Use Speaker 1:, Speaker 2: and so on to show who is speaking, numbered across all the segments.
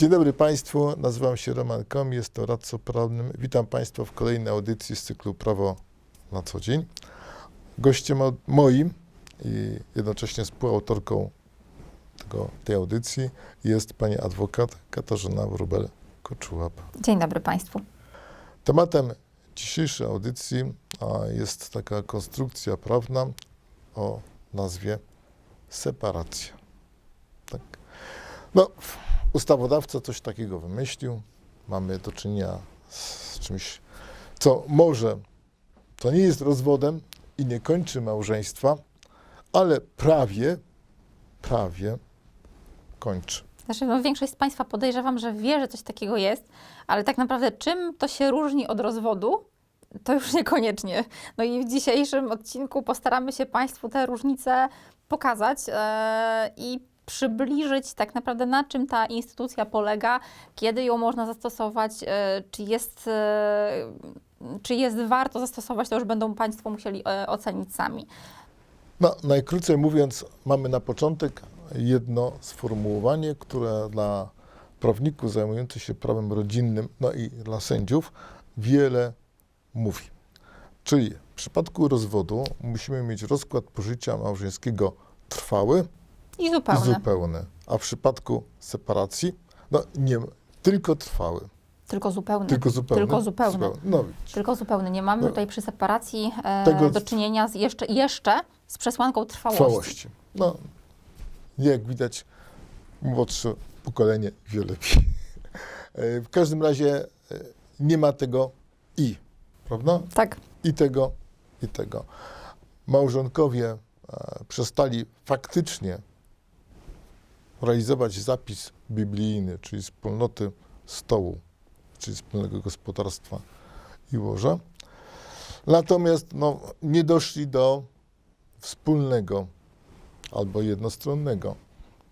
Speaker 1: Dzień dobry Państwu, nazywam się Roman Kom, jestem radcą prawnym. Witam Państwa w kolejnej audycji z cyklu Prawo na co dzień. Gościem moim i jednocześnie współautorką tego, tej audycji jest pani adwokat Katarzyna Wróbel-Koczułap.
Speaker 2: Dzień dobry Państwu.
Speaker 1: Tematem dzisiejszej audycji jest taka konstrukcja prawna o nazwie separacja. Tak. No, ustawodawca coś takiego wymyślił. Mamy do czynienia z czymś, co może, to nie jest rozwodem i nie kończy małżeństwa, ale prawie, prawie kończy.
Speaker 2: Znaczy, no, większość z Państwa podejrzewam, że wie, że coś takiego jest, ale tak naprawdę czym to się różni od rozwodu, to już niekoniecznie. No i w dzisiejszym odcinku postaramy się Państwu te różnice pokazać e, i przybliżyć tak naprawdę na czym ta instytucja polega, kiedy ją można zastosować, e, czy jest, e, czy jest warto zastosować, to już będą Państwo musieli e, ocenić sami.
Speaker 1: No, najkrócej mówiąc, mamy na początek jedno sformułowanie, które dla prawników zajmujących się prawem rodzinnym, no i dla sędziów, wiele mówi. Czyli w przypadku rozwodu musimy mieć rozkład pożycia małżeńskiego trwały
Speaker 2: I zupełnie.
Speaker 1: zupełny, a w przypadku separacji, no nie, tylko trwały,
Speaker 2: Tylko zupełny.
Speaker 1: tylko zupełny.
Speaker 2: Tylko zupełny.
Speaker 1: No widzisz.
Speaker 2: Tylko zupełnie. Nie mamy
Speaker 1: No.
Speaker 2: tutaj przy separacji e, do czynienia z jeszcze, jeszcze z przesłanką trwałości.
Speaker 1: trwałości. No, jak widać, młodsze pokolenie wie lepiej. E, W każdym razie e, nie ma tego i, prawda?
Speaker 2: Tak.
Speaker 1: I tego, i tego. Małżonkowie e, przestali faktycznie realizować zapis biblijny, czyli wspólnoty stołu, czyli wspólnego gospodarstwa i łoża. Natomiast no, nie doszli do wspólnego albo jednostronnego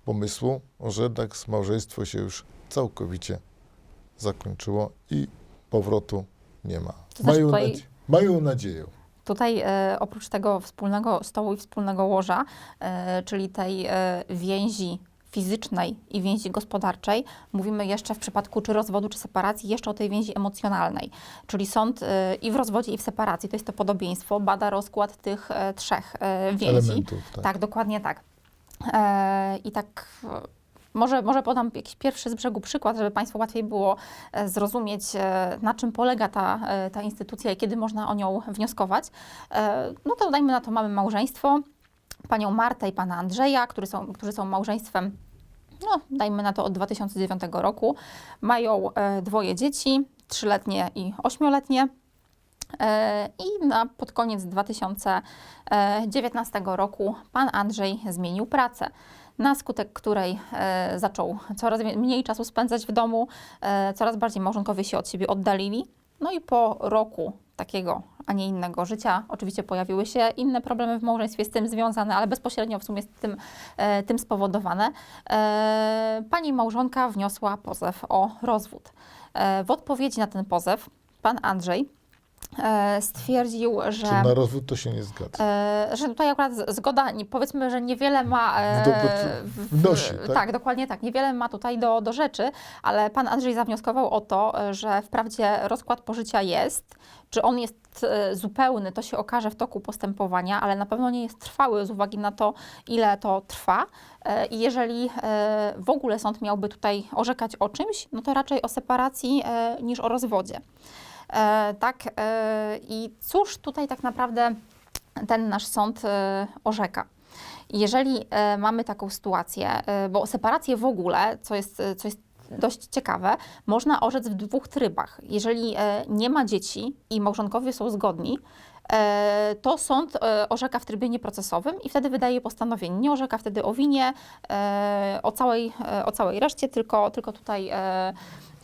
Speaker 1: pomysłu, że tak małżeństwo się już całkowicie zakończyło i powrotu nie ma.
Speaker 2: To znaczy
Speaker 1: Mają,
Speaker 2: tutaj-
Speaker 1: nadzie- mają nadzieję.
Speaker 2: Tutaj e, oprócz tego wspólnego stołu i wspólnego łoża, e, czyli tej e, więzi fizycznej i więzi gospodarczej, mówimy jeszcze w przypadku czy rozwodu, czy separacji, jeszcze o tej więzi emocjonalnej. Czyli sąd e, i w rozwodzie, i w separacji, to jest to podobieństwo, bada rozkład tych e, trzech e, więzi.
Speaker 1: Elementów, tak.
Speaker 2: Tak, dokładnie tak. E, I tak może, może podam jakiś pierwszy z brzegu przykład, żeby Państwu łatwiej było zrozumieć, na czym polega ta, ta instytucja i kiedy można o nią wnioskować. No to dajmy na to, mamy małżeństwo, panią Martę i pana Andrzeja, którzy są, którzy są małżeństwem, no dajmy na to od 2009 roku. Mają e, dwoje dzieci, trzyletnie i ośmioletnie. E, I na, pod koniec 2019 roku pan Andrzej zmienił pracę, na skutek której e, zaczął coraz mniej czasu spędzać w domu, e, coraz bardziej małżonkowie się od siebie oddalili. No i po roku takiego, a nie innego życia, oczywiście pojawiły się inne problemy w małżeństwie z tym związane, ale bezpośrednio w sumie z tym, e, tym spowodowane. E, pani małżonka wniosła pozew o rozwód. E, w odpowiedzi na ten pozew pan Andrzej stwierdził, że,
Speaker 1: Czy na rozwód to się nie zgadza.
Speaker 2: e, że tutaj akurat zgoda, powiedzmy, że niewiele ma. E,
Speaker 1: wnosi, tak?
Speaker 2: tak, dokładnie tak. Niewiele ma tutaj do, do rzeczy, ale pan Andrzej zawnioskował o to, e, że wprawdzie rozkład pożycia jest, czy on jest e, zupełny, to się okaże w toku postępowania, ale na pewno nie jest trwały z uwagi na to, ile to trwa. E, I jeżeli e, w ogóle sąd miałby tutaj orzekać o czymś, no to raczej o separacji e, niż o rozwodzie. E, tak, e, i cóż tutaj tak naprawdę ten nasz sąd e, orzeka? Jeżeli mamy taką sytuację, bo separację w ogóle, co jest, co jest dość ciekawe, można orzec w dwóch trybach. Jeżeli nie ma dzieci i małżonkowie są zgodni, to sąd orzeka w trybie nieprocesowym i wtedy wydaje postanowienie. Nie orzeka wtedy o winie, o całej, o całej reszcie, tylko, tylko tutaj,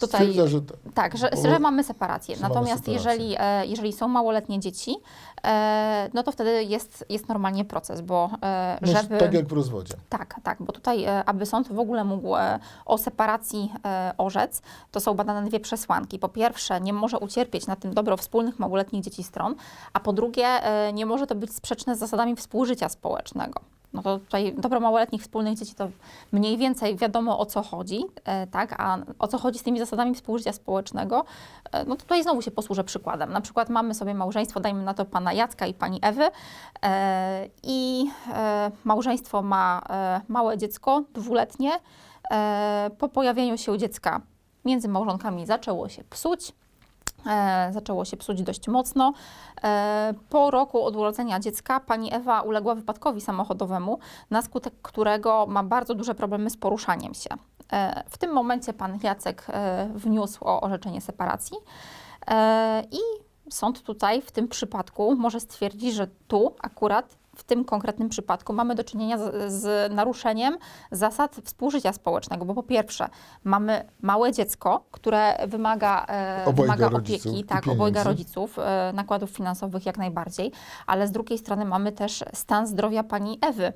Speaker 2: tutaj
Speaker 1: Stwierdza, że
Speaker 2: tak, że,
Speaker 1: Bo-
Speaker 2: że mamy separację.
Speaker 1: że mamy
Speaker 2: Natomiast
Speaker 1: separację.
Speaker 2: jeżeli, e, jeżeli są małoletnie dzieci, e, no to wtedy jest, jest normalnie proces, bo e,
Speaker 1: no,
Speaker 2: żeby...
Speaker 1: tak jak w rozwodzie.
Speaker 2: Tak, tak, bo tutaj, e, aby sąd w ogóle mógł e, o separacji e, orzec, to są badane dwie przesłanki. Po pierwsze, nie może ucierpieć na tym dobro wspólnych małoletnich dzieci stron, a po drugie, e, nie może to być sprzeczne z zasadami współżycia społecznego. No to tutaj dobro małoletnich wspólnych dzieci to mniej więcej wiadomo o co chodzi, e, tak, a o co chodzi z tymi zasadami współżycia społecznego, e, no to tutaj znowu się posłużę przykładem. Na przykład mamy sobie małżeństwo, dajmy na to pana Jacka i pani Ewy e, i małżeństwo ma małe dziecko, dwuletnie. Po pojawieniu się dziecka między małżonkami zaczęło się psuć, zaczęło się psuć dość mocno. E, po roku od urodzenia dziecka pani Ewa uległa wypadkowi samochodowemu, na skutek którego ma bardzo duże problemy z poruszaniem się. E, w tym momencie pan Jacek e, wniósł o orzeczenie separacji e, i sąd tutaj w tym przypadku może stwierdzić, że tu akurat w tym konkretnym przypadku mamy do czynienia z, z naruszeniem zasad współżycia społecznego, bo po pierwsze mamy małe dziecko, które wymaga, e, wymaga
Speaker 1: rodziców
Speaker 2: opieki,
Speaker 1: i
Speaker 2: tak,
Speaker 1: pieniędzy.
Speaker 2: obojga rodziców, e, nakładów finansowych jak najbardziej, ale z drugiej strony mamy też stan zdrowia pani Ewy,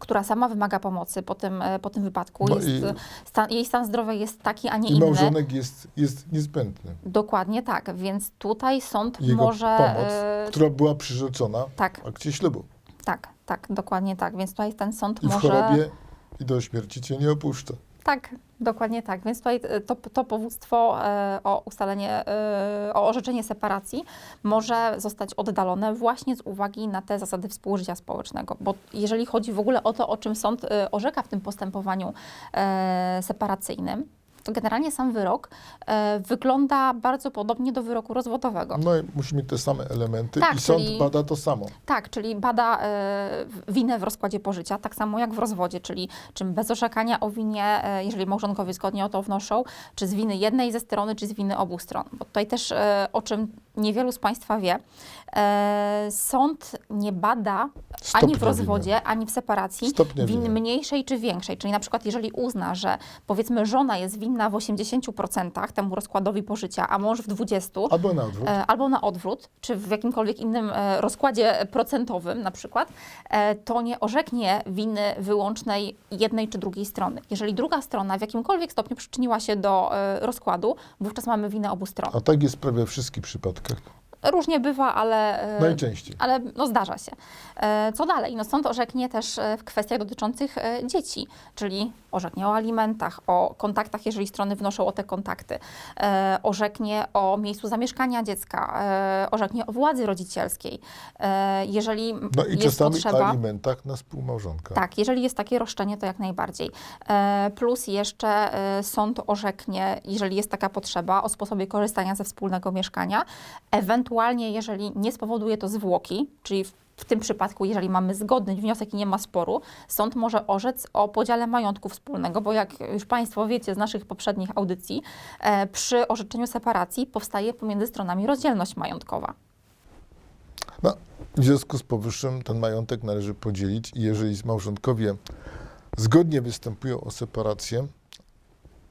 Speaker 2: która sama wymaga pomocy po tym, e, po tym wypadku.
Speaker 1: No
Speaker 2: jest,
Speaker 1: i-
Speaker 2: stan, jej stan zdrowia jest taki, a nie
Speaker 1: I
Speaker 2: inny.
Speaker 1: małżonek jest, jest niezbędny.
Speaker 2: Dokładnie tak, więc tutaj sąd
Speaker 1: Jego
Speaker 2: może...
Speaker 1: pomoc,
Speaker 2: e,
Speaker 1: która była przyrzeczona
Speaker 2: tak,
Speaker 1: w akcie ślubu.
Speaker 2: Tak, tak, dokładnie tak, więc tutaj ten sąd
Speaker 1: I w
Speaker 2: może...
Speaker 1: chorobie i do śmierci cię nie opuszcza.
Speaker 2: Tak, dokładnie tak. Więc tutaj e, to, to powództwo e, o ustalenie, e, o orzeczenie separacji może zostać oddalone właśnie z uwagi na te zasady współżycia społecznego. Bo jeżeli chodzi w ogóle o to, o czym sąd e, orzeka w tym postępowaniu e, separacyjnym, to generalnie sam wyrok e, wygląda bardzo podobnie do wyroku rozwodowego.
Speaker 1: No i musi mieć te same elementy
Speaker 2: Tak,
Speaker 1: i sąd
Speaker 2: czyli-
Speaker 1: bada to samo.
Speaker 2: Tak, czyli bada e, winę w rozkładzie pożycia, tak samo jak w rozwodzie, czyli czym bez orzekania o winie, e, jeżeli małżonkowie zgodnie o to wnoszą, czy z winy jednej ze strony, czy z winy obu stron. Bo tutaj też, e, o czym niewielu z Państwa wie, e, sąd nie bada ani w rozwodzie, ani w separacji win
Speaker 1: winy.
Speaker 2: mniejszej czy większej. Czyli na przykład jeżeli uzna, że powiedzmy żona jest winna w 80% temu rozkładowi pożycia, a mąż w 20%,
Speaker 1: Albo na odwrót.
Speaker 2: e, albo na odwrót, czy w jakimkolwiek innym e, rozkładzie procentowym na przykład, to nie orzeknie winy wyłącznej jednej czy drugiej strony. Jeżeli druga strona w jakimkolwiek stopniu przyczyniła się do rozkładu, wówczas mamy winę obu stron.
Speaker 1: A tak jest prawie wszystkich przypadkach. как-то.
Speaker 2: Różnie bywa, ale... e,
Speaker 1: Najczęściej.
Speaker 2: ale no zdarza się. E, Co dalej? No sąd orzeknie też e, w kwestiach dotyczących dzieci, czyli orzeknie o alimentach, o kontaktach, jeżeli strony wnoszą o te kontakty, orzeknie o miejscu zamieszkania dziecka, orzeknie o władzy rodzicielskiej. Jeżeli
Speaker 1: No i
Speaker 2: jest
Speaker 1: czasami
Speaker 2: potrzeba...
Speaker 1: alimentach na współmałżonka.
Speaker 2: Tak, jeżeli jest takie roszczenie, to jak najbardziej. Plus jeszcze sąd orzeknie, jeżeli jest taka potrzeba, o sposobie korzystania ze wspólnego mieszkania. Ewentualnie, jeżeli nie spowoduje to zwłoki, czyli w, w tym przypadku, jeżeli mamy zgodny wniosek i nie ma sporu, sąd może orzec o podziale majątku wspólnego, bo jak już Państwo wiecie z naszych poprzednich audycji, e, przy orzeczeniu separacji powstaje pomiędzy stronami rozdzielność majątkowa.
Speaker 1: No, w związku z powyższym ten majątek należy podzielić i jeżeli małżonkowie zgodnie występują o separację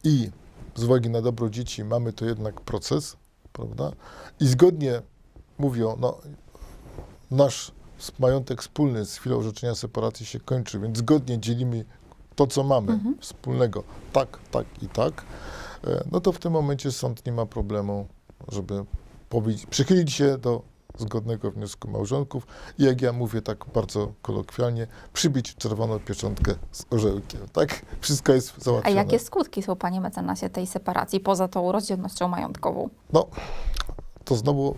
Speaker 1: i z uwagi na dobro dzieci mamy to jednak proces, prawda? I zgodnie mówią, no nasz majątek wspólny z chwilą orzeczenia separacji się kończy, więc zgodnie dzielimy to, co mamy
Speaker 2: Mhm.
Speaker 1: wspólnego, tak, tak i tak, e, no to w tym momencie sąd nie ma problemu, żeby powiedzieć, przychylić się do zgodnego wniosku małżonków i jak ja mówię tak bardzo kolokwialnie, przybić czerwoną pieczątkę z orzełkiem, tak? Wszystko jest
Speaker 2: A
Speaker 1: załatwione.
Speaker 2: jakie skutki są, Panie mecenasie, tej separacji poza tą rozdzielnością majątkową?
Speaker 1: No, to znowu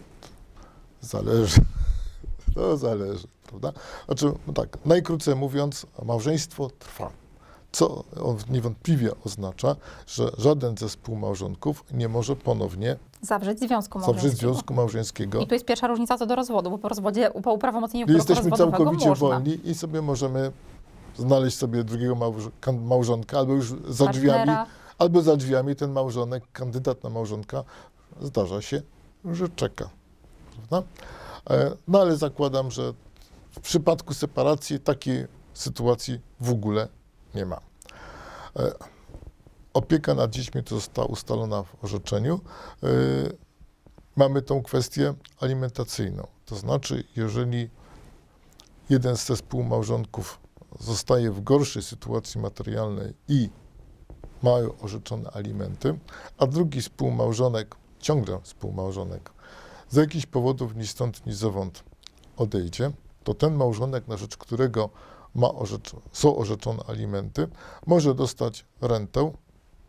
Speaker 1: zależy. To zależy, prawda? Znaczy, no tak, najkrócej mówiąc, małżeństwo trwa. Co on niewątpliwie oznacza, że żaden ze współmałżonków nie może ponownie
Speaker 2: Zawrzeć związku
Speaker 1: zawrzeć
Speaker 2: małżeńskiego.
Speaker 1: związku małżeńskiego.
Speaker 2: I tu jest pierwsza różnica co do rozwodu, bo po rozwodzie, po uprawomocnieniu
Speaker 1: jesteśmy całkowicie
Speaker 2: można.
Speaker 1: wolni i sobie możemy znaleźć sobie drugiego małż- małżonka, albo już za drzwiami,
Speaker 2: Partnera.
Speaker 1: albo za drzwiami ten małżonek, kandydat na małżonka, zdarza się, że czeka. Prawda? E, No ale zakładam, że w przypadku separacji takiej sytuacji w ogóle nie ma. E, Opieka nad dziećmi to została ustalona w orzeczeniu. E, Mamy tą kwestię alimentacyjną. To znaczy, jeżeli jeden ze współmałżonków zostaje w gorszej sytuacji materialnej i ma orzeczone alimenty, a drugi współmałżonek, ciągle współmałżonek, z jakichś powodów ni stąd, ni zowąd odejdzie, to ten małżonek, na rzecz którego ma orzecz- są orzeczone alimenty, może dostać rentę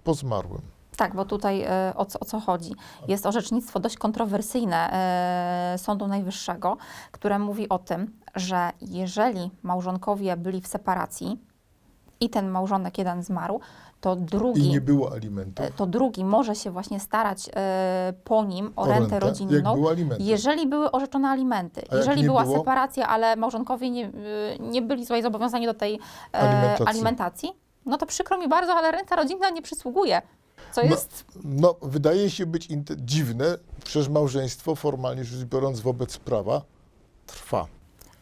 Speaker 1: po zmarłym.
Speaker 2: Tak, bo tutaj e, o co, o co chodzi? Jest orzecznictwo dość kontrowersyjne e, Sądu Najwyższego, które mówi o tym, że jeżeli małżonkowie byli w separacji i ten małżonek jeden zmarł, to
Speaker 1: I
Speaker 2: drugi,
Speaker 1: nie było alimentów.
Speaker 2: e, to drugi może się właśnie starać e, po nim o,
Speaker 1: O
Speaker 2: rentę,
Speaker 1: rentę,
Speaker 2: rodzinną,
Speaker 1: były
Speaker 2: jeżeli były orzeczone alimenty.
Speaker 1: A
Speaker 2: Jeżeli była
Speaker 1: było?
Speaker 2: separacja, ale małżonkowie nie, e, nie byli słuchaj, zobowiązani do tej e,
Speaker 1: Alimentacji.
Speaker 2: alimentacji, no to przykro mi bardzo, ale renta rodzinna nie przysługuje. Co
Speaker 1: No,
Speaker 2: jest
Speaker 1: No, wydaje się być dziwne, przecież małżeństwo formalnie rzecz biorąc wobec prawa trwa.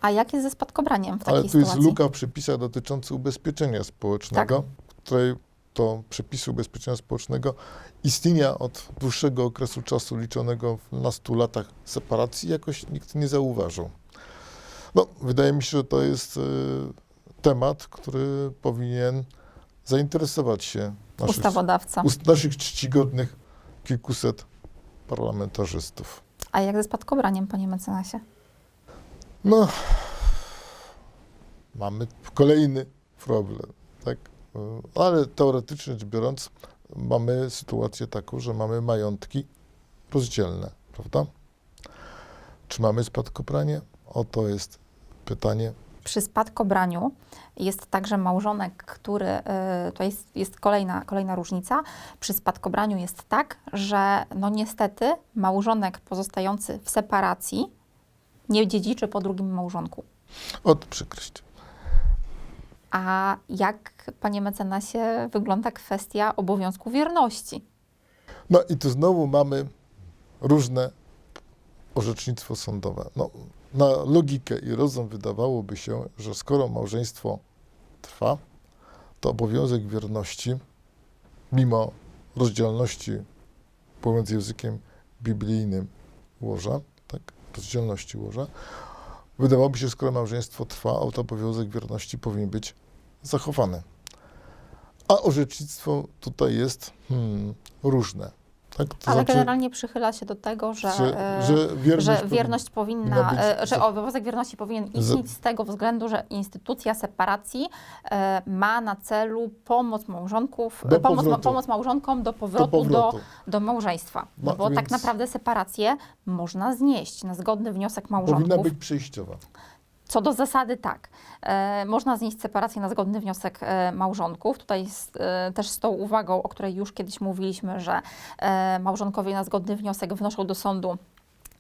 Speaker 2: A jak jest ze spadkobraniem w takiej
Speaker 1: Ale tu jest
Speaker 2: sytuacji?
Speaker 1: luka w przepisach dotyczących ubezpieczenia społecznego,
Speaker 2: Tak.
Speaker 1: której to przepisy ubezpieczenia społecznego istnienia od dłuższego okresu czasu liczonego w- na 100 latach separacji jakoś nikt nie zauważył. No, wydaje mi się, że to jest y, temat, który powinien zainteresować się naszych,
Speaker 2: Ustawodawca.
Speaker 1: ust- naszych czcigodnych kilkuset parlamentarzystów.
Speaker 2: A jak ze spadkobraniem, panie mecenasie?
Speaker 1: No, mamy kolejny problem, tak? Ale teoretycznie rzecz biorąc, mamy sytuację taką, że mamy majątki rozdzielne, prawda? Czy mamy spadkobranie? Oto jest pytanie.
Speaker 2: Przy spadkobraniu jest także małżonek, który, y, to jest, jest kolejna, kolejna różnica. Przy spadkobraniu jest tak, że no niestety małżonek pozostający w separacji nie dziedziczy po drugim małżonku.
Speaker 1: Od przykrość.
Speaker 2: A jak, panie mecenasie, wygląda kwestia obowiązku wierności?
Speaker 1: No i tu znowu mamy różne orzecznictwo sądowe. No, na logikę i rozum wydawałoby się, że skoro małżeństwo trwa, to obowiązek wierności, mimo rozdzielności pomiędzy językiem biblijnym łoża, tak, rozdzielności łoża, wydawałoby się, skoro małżeństwo trwa, to obowiązek wierności powinien być zachowany. A orzecznictwo tutaj jest hmm, różne. Tak? To
Speaker 2: Ale
Speaker 1: znaczy,
Speaker 2: generalnie przychyla się do tego, że,
Speaker 1: że,
Speaker 2: e,
Speaker 1: że wierność,
Speaker 2: że
Speaker 1: powinna-
Speaker 2: wierność powinna,
Speaker 1: powinna być
Speaker 2: e, że obowiązek wierności powinien istnieć z tego względu, że instytucja separacji e, ma na celu pomoc małżonków,
Speaker 1: Do
Speaker 2: e, pomoc, ma, pomoc małżonkom do
Speaker 1: do
Speaker 2: powrotu do,
Speaker 1: powrotu.
Speaker 2: do małżeństwa. No
Speaker 1: No,
Speaker 2: bo tak
Speaker 1: więc-
Speaker 2: naprawdę separację można znieść na zgodny wniosek
Speaker 1: Powinna
Speaker 2: małżonków.
Speaker 1: być przejściowa.
Speaker 2: Co do zasady tak. E, można znieść separację na zgodny wniosek e, małżonków. Tutaj z, e, też z tą uwagą, o której już kiedyś mówiliśmy, że e, małżonkowie na zgodny wniosek wnoszą do sądu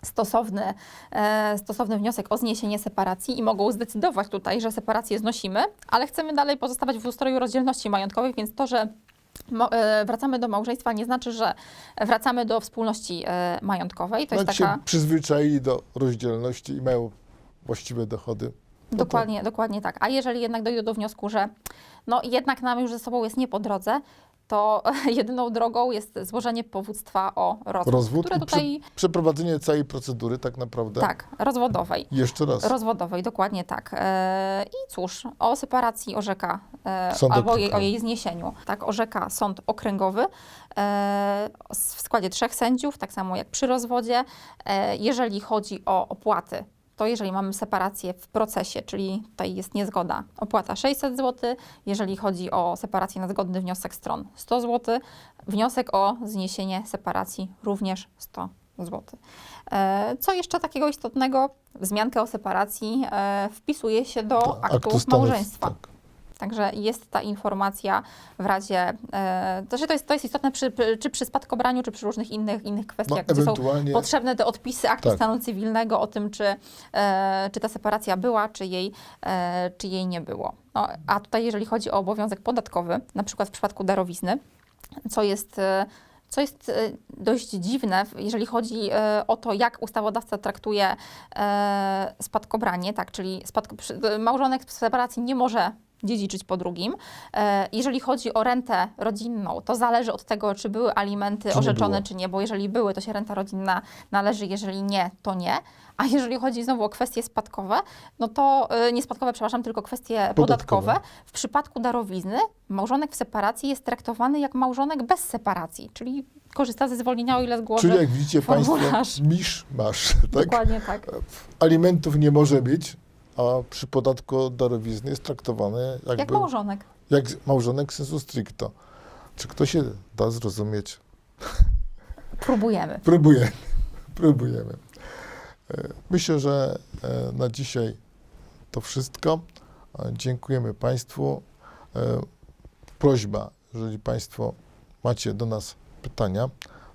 Speaker 2: stosowny, e, stosowny wniosek o zniesienie separacji i mogą zdecydować tutaj, że separację znosimy, ale chcemy dalej pozostawać w ustroju rozdzielności majątkowej, więc to, że wracamy do małżeństwa nie znaczy, że wracamy do wspólności majątkowej. To
Speaker 1: Jak
Speaker 2: jest
Speaker 1: się
Speaker 2: taka...
Speaker 1: przyzwyczaili do rozdzielności i mają właściwe dochody. no to-
Speaker 2: Dokładnie, dokładnie tak. A jeżeli jednak dojdą do wniosku, że no jednak nam już ze sobą jest nie po drodze, to jedyną drogą jest złożenie powództwa o rozwód,
Speaker 1: Rozwód
Speaker 2: które tutaj,
Speaker 1: Przeprowadzenie całej procedury tak naprawdę.
Speaker 2: tak, rozwodowej.
Speaker 1: Jeszcze raz.
Speaker 2: Rozwodowej, dokładnie tak. E, I cóż, o separacji orzeka, e, albo jej, o jej zniesieniu, tak, orzeka sąd okręgowy e, w składzie trzech sędziów, tak samo jak przy rozwodzie. E, jeżeli chodzi o opłaty, to jeżeli mamy separację w procesie, czyli tutaj jest niezgoda, opłata 600 zł. Jeżeli chodzi o separację na zgodny wniosek stron 100 zł. Wniosek o zniesienie separacji również 100 zł. E, Co jeszcze takiego istotnego? Wzmiankę o separacji e, wpisuje się do aktu, małżeństwa.
Speaker 1: Tak.
Speaker 2: Także jest ta informacja w razie. E, znaczy to, jest, to jest istotne przy, czy przy spadkobraniu, czy przy różnych innych, innych
Speaker 1: No,
Speaker 2: kwestiach, gdzie są potrzebne te odpisy aktu
Speaker 1: Tak.
Speaker 2: stanu cywilnego o tym, czy, e, czy ta separacja była, czy jej, e, czy jej nie było. No, a tutaj, jeżeli chodzi o obowiązek podatkowy, na przykład w przypadku darowizny, co jest. Co jest dość dziwne, jeżeli chodzi o to, jak ustawodawca traktuje spadkobranie, tak, czyli spadko, małżonek w separacji nie może dziedziczyć po drugim. E, Jeżeli chodzi o rentę rodzinną, to zależy od tego, czy były alimenty
Speaker 1: Czy
Speaker 2: orzeczone, czy nie, bo jeżeli były, to się renta rodzinna należy, jeżeli nie, to nie. A jeżeli chodzi znowu o kwestie spadkowe, no to e, nie spadkowe, przepraszam, tylko kwestie podatkowe. W przypadku darowizny małżonek w separacji jest traktowany jak małżonek bez separacji, czyli korzysta ze zwolnienia o ile z głowy.
Speaker 1: Czyli jak widzicie Państwo,
Speaker 2: formularz.
Speaker 1: misz masz, tak?
Speaker 2: Dokładnie tak.
Speaker 1: Alimentów nie może być, a przy podatku od darowizny jest traktowany jakby
Speaker 2: Jak małżonek.
Speaker 1: jak małżonek sensu stricto. Czy ktoś się da zrozumieć?
Speaker 2: Próbujemy.
Speaker 1: Próbujemy. Próbujemy. E, Myślę, że e, na dzisiaj to wszystko. E, Dziękujemy Państwu. Prośba, jeżeli Państwo macie do nas pytania,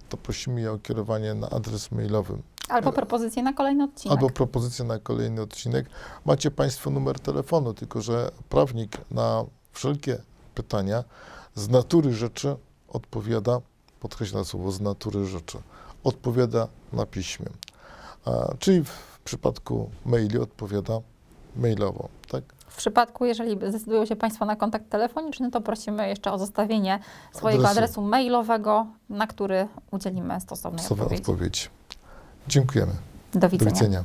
Speaker 1: to prosimy je o kierowanie na adres mailowy
Speaker 2: Albo propozycje na kolejny odcinek.
Speaker 1: albo propozycję na kolejny odcinek. Macie Państwo numer telefonu, tylko że prawnik na wszelkie pytania z natury rzeczy odpowiada, podkreślam słowo z natury rzeczy, odpowiada na piśmie. A, czyli w przypadku maili odpowiada mailowo, tak?
Speaker 2: W przypadku, jeżeli zdecydują się Państwo na kontakt telefoniczny, to prosimy jeszcze o zostawienie swojego
Speaker 1: Adresu.
Speaker 2: adresu mailowego, na który udzielimy stosownej
Speaker 1: Słowa
Speaker 2: odpowiedzi.
Speaker 1: odpowiedź. Dziękujemy.
Speaker 2: Do
Speaker 1: Do
Speaker 2: widzenia.
Speaker 1: widzenia.